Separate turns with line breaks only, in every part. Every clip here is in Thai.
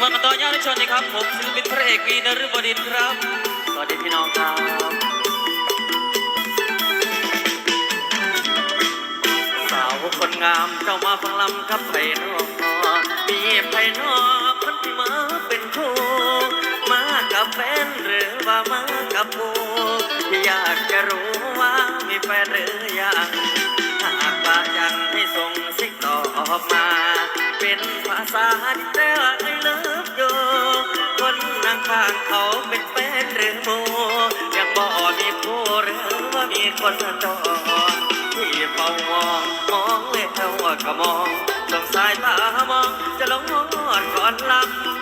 มากันต่อยาวในชนนะครับ ผมศิลปินพระเอกวีนฤบดินทร์ครับ สวัสดีพี่น้องครับสาวคนงามเจ้ามาฟังลำกับไผ่นอกมีไผ่นอกคนที่มาเป็นคู่มากับแฟนหรือว่ามากับผู้อยากจะรู้ว่ามีแฟนหรือยังหากว่ายังให้ส่งสิ่งตอบมา เป็นภาษาที่แต่ไอ้เลิฟอยู่คนนั่งข้างเขาเป็นแฟนหรือโมยังบ่มีผู้หรือว่ามีคนจอที่เฝ้ามองมองแล้วก็มองสงสายตามองจะลงมอดก่อนล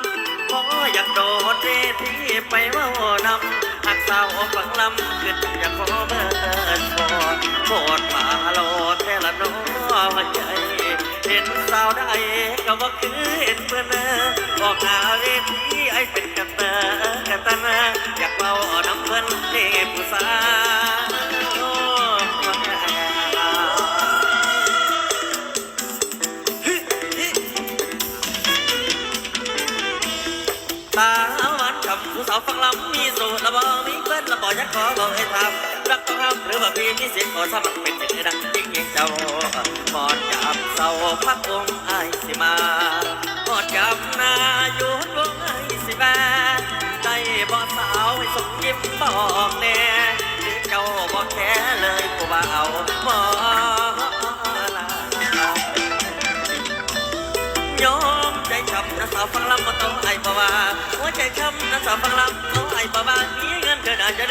ำพออยากโดดเวทีไปว่านำหักสาวฟังลำขึ้นอยากขอเบอร์โทรโคตรมาโลเทละน้อใจ เห็นสาวได้ก็ว่าคือเห็นเพื่อนเนอกหน้าเวทีไอ้เป็นกันเตอกะตนาอยากเมาน้ำเพื่อนเทผู้สาวตาหวานฉ่ำผู้สาวฟังลำมีสูตรละบ่มีเพื่อนละบ่อยักขอบอกให้ทำรักต้องทำหรือว่าพี่มีเสียงขอสมัครเป็นเด็กดังจริงยิ่งเจ้า เสาพักวงไอายสิมาหมอดจับนาอยู่ดวงไอสิมาได้บ่สาวให้สมยิ้มบอกแน่หรือเจ้าบ่แค่เลยผู้บ่าวหมอลายอมใจช้ำนะสาวฟังลำมาต้องไอ้บ่ว่าหัวใจช้ำนะสาวฟังลำต้องไอ้บ่ว่ามีเงินเกินอาจจะ